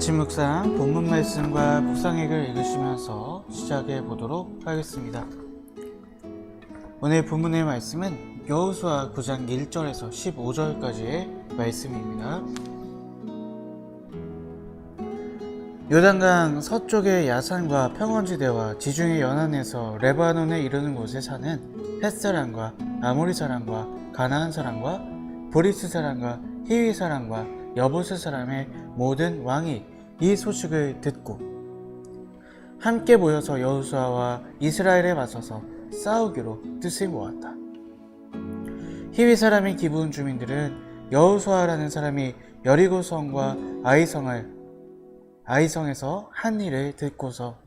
아침 묵상 본문 말씀과 묵상액을 읽으시면서 시작해 보도록 하겠습니다. 오늘 본문의 말씀은 여호수아 9장 1절에서 15절까지의 말씀입니다. 요단강 서쪽의 야산과 평원지대와 지중해 연안에서 레바논에 이르는 곳에 사는 햇 사람과 아모리 사람과 가나안 사람과 브리스 사람과 히위 사람과 여부스 사람의 모든 왕이 이 소식을 듣고 함께 모여서 여호수아와 이스라엘에 맞서서 싸우기로 뜻을 모았다. 히위 사람의 기브온 주민들은 여호수아라는 사람이 여리고 성과 아이성을 아이성에서 한 일을 듣고서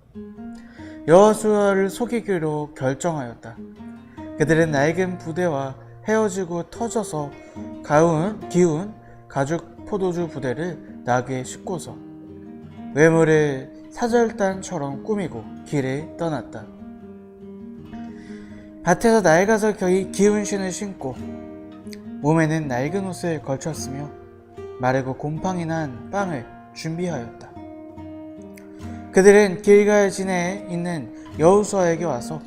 여호수아를 속이기로 결정하였다. 그들은 낡은 부대와 헤어지고 터져서 가운 기운 가죽 포도주 부대를 나귀에 싣고서 외모를 사절단처럼 꾸미고 길을 떠났다. 밭에서 낡아서 거의 기운 신을 신고 몸에는 낡은 옷을 걸쳤으며 마르고 곰팡이 난 빵을 준비하였다. 그들은 길갈 진에 있는 여호수아에게 와서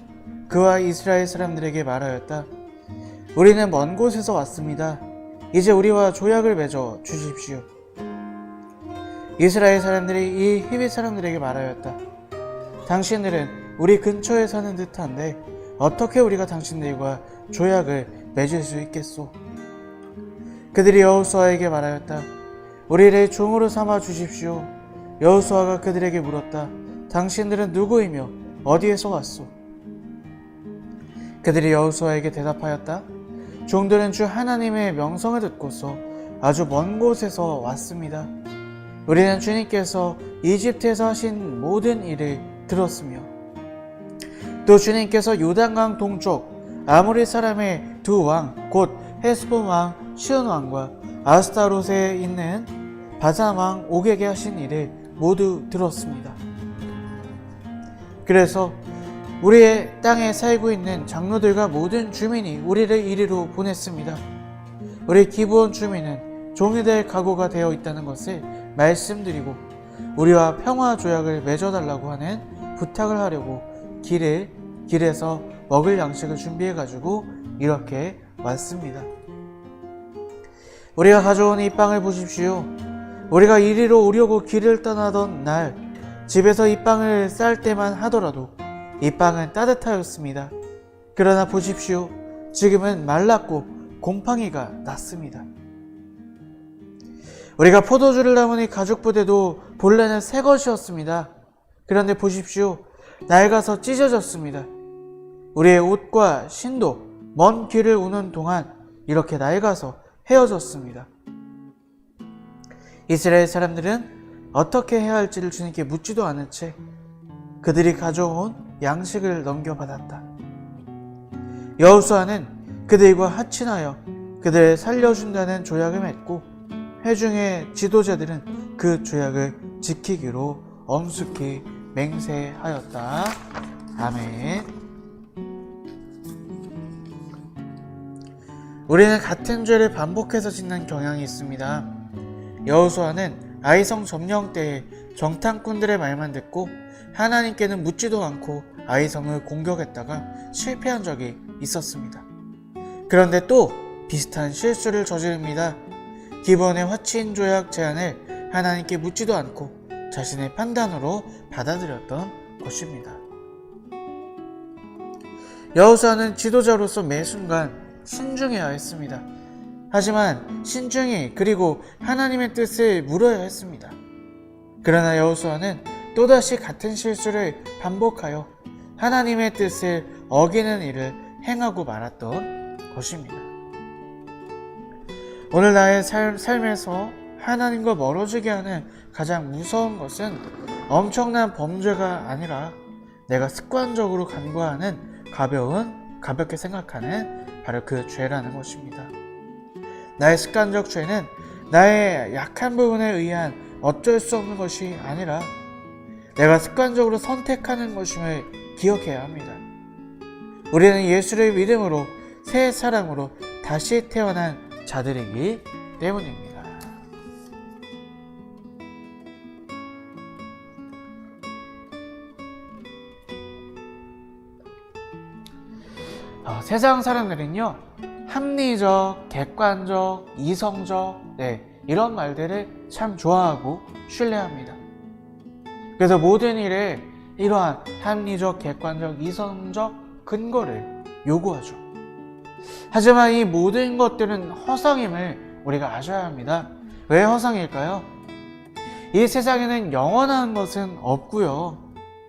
그와 이스라엘 사람들에게 말하였다. 우리는 먼 곳에서 왔습니다. 이제 우리와 조약을 맺어 주십시오. 이스라엘 사람들이 이 히비 사람들에게 말하였다. 당신들은 우리 근처에 사는 듯한데 어떻게 우리가 당신들과 조약을 맺을 수 있겠소? 그들이 여호수아에게 말하였다. 우리를 종으로 삼아 주십시오. 여호수아가 그들에게 물었다. 당신들은 누구이며 어디에서 왔소? 그들이 여호수아에게 대답하였다. 종들은 주 하나님의 명성을 듣고서 아주 먼 곳에서 왔습니다. 우리는 주님께서 이집트에서 하신 모든 일을 들었으며 또 주님께서 요단강 동쪽 아모리 사람의 두 왕 곧 헤스본 왕 시온 왕과 아스타롯에 있는 바산 왕 옥에게 하신 일을 모두 들었습니다. 그래서 우리의 땅에 살고 있는 장로들과 모든 주민이 우리를 이리로 보냈습니다. 우리 기부원 주민은 종이 될 각오가 되어 있다는 것을 말씀드리고 우리와 평화 조약을 맺어달라고 하는 부탁을 하려고 길을 길에서 먹을 양식을 준비해 가지고 이렇게 왔습니다. 우리가 가져온 이 빵을 보십시오. 우리가 이리로 오려고 길을 떠나던 날 집에서 이 빵을 쌀 때만 하더라도 이 빵은 따뜻하였습니다. 그러나 보십시오. 지금은 말랐고 곰팡이가 났습니다. 우리가 포도주를 담으니 가죽 부대도 본래는 새 것이었습니다. 그런데 보십시오. 낡아서 찢어졌습니다. 우리의 옷과 신도 먼 길을 오는 동안 이렇게 낡아서 헤어졌습니다. 이스라엘 사람들은 어떻게 해야 할지를 주님께 묻지도 않은 채 그들이 가져온 양식을 넘겨받았다. 여호수아는 그들과 하친하여 그들을 살려준다는 조약을 맺고 회중의 지도자들은 그 조약을 지키기로 엄숙히 맹세하였다. 아멘. 우리는 같은 죄를 반복해서 짓는 경향이 있습니다. 여호수아는 아이성 점령 때에 정탐꾼들의 말만 듣고 하나님께는 묻지도 않고 아이성을 공격했다가 실패한 적이 있었습니다. 그런데 또 비슷한 실수를 저지릅니다. 기본의 화친 조약 제안을 하나님께 묻지도 않고 자신의 판단으로 받아들였던 것입니다. 여호수아는 지도자로서 매 순간 신중해야 했습니다. 하지만 신중히 그리고 하나님의 뜻을 물어야 했습니다. 그러나 여호수아는 또다시 같은 실수를 반복하여 하나님의 뜻을 어기는 일을 행하고 말았던 것입니다. 오늘 나의 삶, 삶에서 하나님과 멀어지게 하는 가장 무서운 것은 엄청난 범죄가 아니라 내가 습관적으로 간과하는 가벼운, 가볍게 생각하는 바로 그 죄라는 것입니다. 나의 습관적 죄는 나의 약한 부분에 의한 어쩔 수 없는 것이 아니라 내가 습관적으로 선택하는 것임을 기억해야 합니다. 우리는 예수를 믿음으로 새 사람으로 다시 태어난 자들이기 때문입니다. 아, 세상 사람들은요, 합리적, 객관적, 이성적 네, 이런 말들을 참 좋아하고 신뢰합니다. 그래서 모든 일에 이러한 합리적, 객관적, 이성적 근거를 요구하죠. 하지만 이 모든 것들은 허상임을 우리가 아셔야 합니다. 왜 허상일까요? 이 세상에는 영원한 것은 없고요.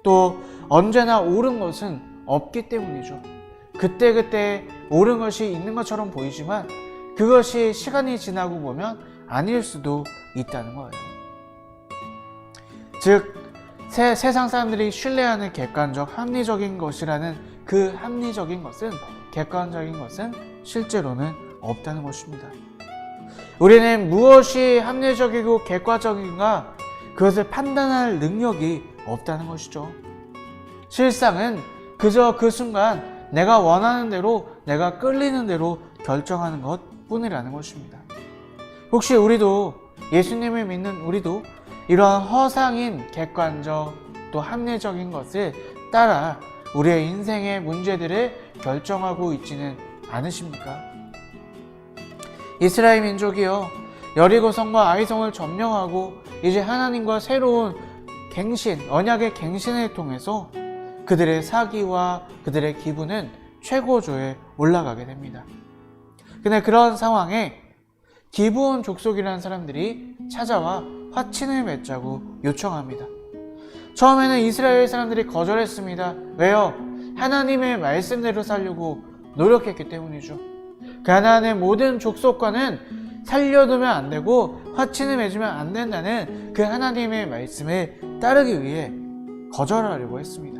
또 언제나 옳은 것은 없기 때문이죠. 그때그때 옳은 것이 있는 것처럼 보이지만 그것이 시간이 지나고 보면 아닐 수도 있다는 거예요. 즉, 세, 세상 사람들이 신뢰하는 객관적, 합리적인 것이라는 그 합리적인 것은, 객관적인 것은 실제로는 없다는 것입니다. 우리는 무엇이 합리적이고 객관적인가 그것을 판단할 능력이 없다는 것이죠. 실상은 그저 그 순간 내가 원하는 대로 내가 끌리는 대로 결정하는 것 뿐이라는 것입니다. 혹시 우리도 예수님을 믿는 우리도 이러한 허상인 객관적 또 합리적인 것을 따라 우리의 인생의 문제들을 결정하고 있지는 않으십니까? 이스라엘 민족이요 여리고 성과 아이성을 점령하고 이제 하나님과 새로운 갱신 언약의 갱신을 통해서 그들의 사기와 그들의 기분은 최고조에 올라가게 됩니다. 근데 그런 상황에 기브온 족속이라는 사람들이 찾아와 화친을 맺자고 요청합니다. 처음에는 이스라엘 사람들이 거절했습니다. 왜요? 하나님의 말씀대로 살려고 노력했기 때문이죠. 가나안의 모든 족속과는 살려두면 안 되고 화친을 맺으면 안 된다는 그 하나님의 말씀을 따르기 위해 거절하려고 했습니다.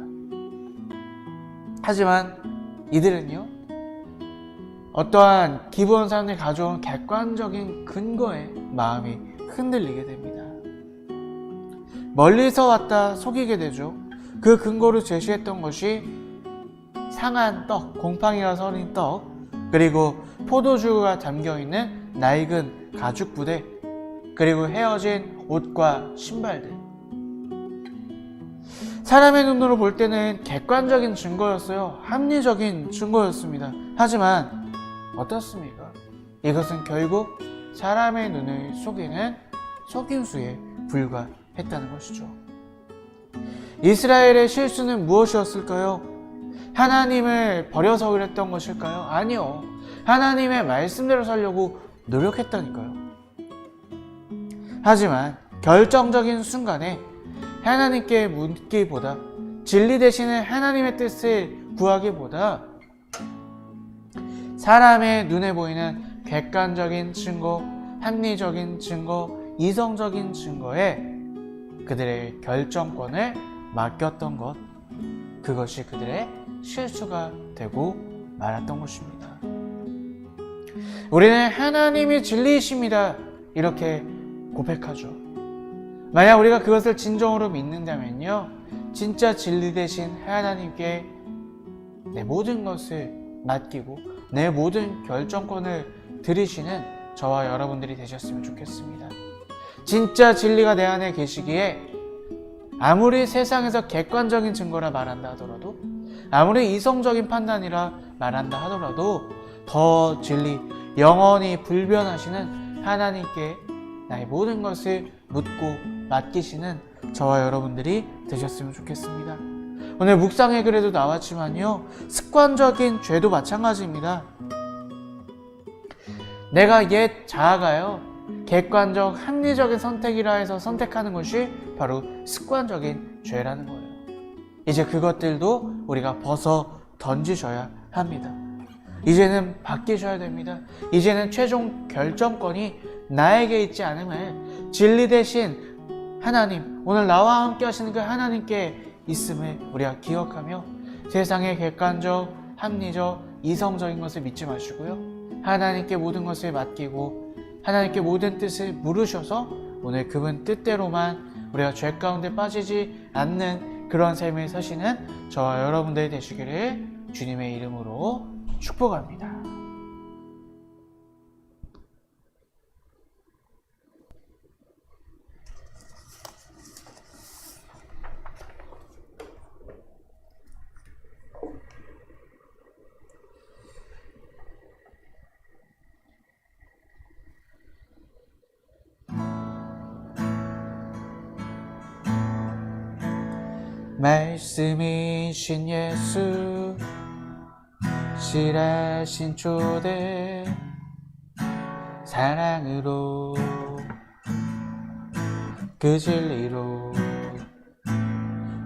하지만 이들은요, 어떠한 기본 사람들이 가져온 객관적인 근거에 마음이 흔들리게 됩니다. 멀리서 왔다 속이게 되죠. 그 근거로 제시했던 것이 상한 떡, 곰팡이가 서린 떡, 그리고 포도주가 담겨 있는 낡은 가죽 부대, 그리고 헤어진 옷과 신발들. 사람의 눈으로 볼 때는 객관적인 증거였어요. 합리적인 증거였습니다. 하지만 어떻습니까? 이것은 결국 사람의 눈을 속이는 속임수에 불과했다는 것이죠. 이스라엘의 실수는 무엇이었을까요? 하나님을 버려서 그랬던 것일까요? 아니요. 하나님의 말씀대로 살려고 노력했다니까요. 하지만 결정적인 순간에 하나님께 묻기보다 진리 대신에 하나님의 뜻을 구하기보다 사람의 눈에 보이는 객관적인 증거, 합리적인 증거, 이성적인 증거에 그들의 결정권을 맡겼던 것, 그것이 그들의 실수가 되고 말았던 것입니다. 우리는 하나님이 진리이십니다. 이렇게 고백하죠. 만약 우리가 그것을 진정으로 믿는다면요. 진짜 진리 대신 하나님께 내 모든 것을 맡기고 내 모든 결정권을 들이시는 저와 여러분들이 되셨으면 좋겠습니다. 진짜 진리가 내 안에 계시기에 아무리 세상에서 객관적인 증거라 말한다 하더라도 아무리 이성적인 판단이라 말한다 하더라도 더 진리, 영원히 불변하시는 하나님께 나의 모든 것을 묻고 맡기시는 저와 여러분들이 되셨으면 좋겠습니다. 오늘 묵상의 글에도 나왔지만요, 습관적인 죄도 마찬가지입니다. 내가 옛 자아가요, 객관적, 합리적인 선택이라 해서 선택하는 것이 바로 습관적인 죄라는 거예요. 이제 그것들도 우리가 벗어 던지셔야 합니다. 이제는 바뀌셔야 됩니다. 이제는 최종 결정권이 나에게 있지 않음을 진리 대신 하나님, 오늘 나와 함께 하시는 그 하나님께 있음을 우리가 기억하며 세상의 객관적, 합리적, 이성적인 것을 믿지 마시고요. 하나님께 모든 것을 맡기고 하나님께 모든 뜻을 물으셔서 오늘 그분 뜻대로만 우리가 죄 가운데 빠지지 않는 그런 삶을 사시는 저와 여러분들이 되시기를 주님의 이름으로 축복합니다. 말씀이신 예수 실하신 초대 사랑으로 그 진리로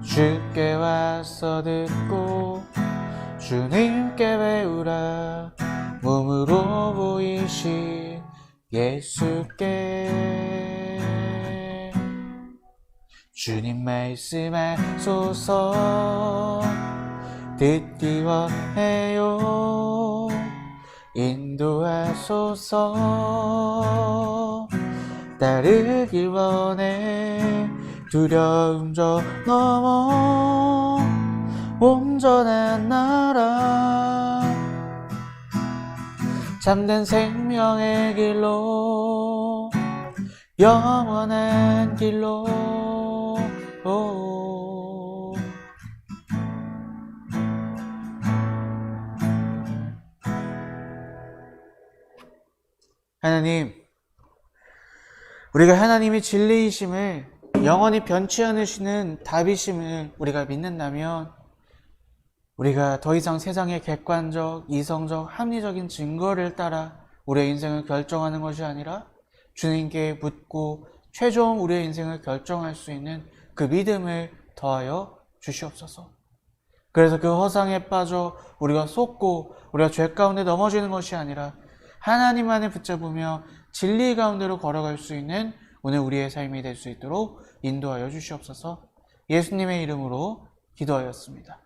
주께 와서 듣고 주님께 배우라 몸으로 보이신 예수께 주님 말씀하소서 듣기 원해요. 인도하소서. 따르길 원해. 두려움 저 넘어. 온전한 나라. 잠든 생명의 길로. 영원한 길로 하나님, 우리가 하나님이 진리이심을 영원히 변치 않으시는 답이심을 우리가 믿는다면 우리가 더 이상 세상의 객관적, 이성적, 합리적인 증거를 따라 우리의 인생을 결정하는 것이 아니라 주님께 묻고 최종 우리의 인생을 결정할 수 있는 그 믿음을 더하여 주시옵소서. 그래서 그 허상에 빠져 우리가 속고 우리가 죄 가운데 넘어지는 것이 아니라 하나님만을 붙잡으며 진리 가운데로 걸어갈 수 있는 오늘 우리의 삶이 될 수 있도록 인도하여 주시옵소서 예수님의 이름으로 기도하였습니다.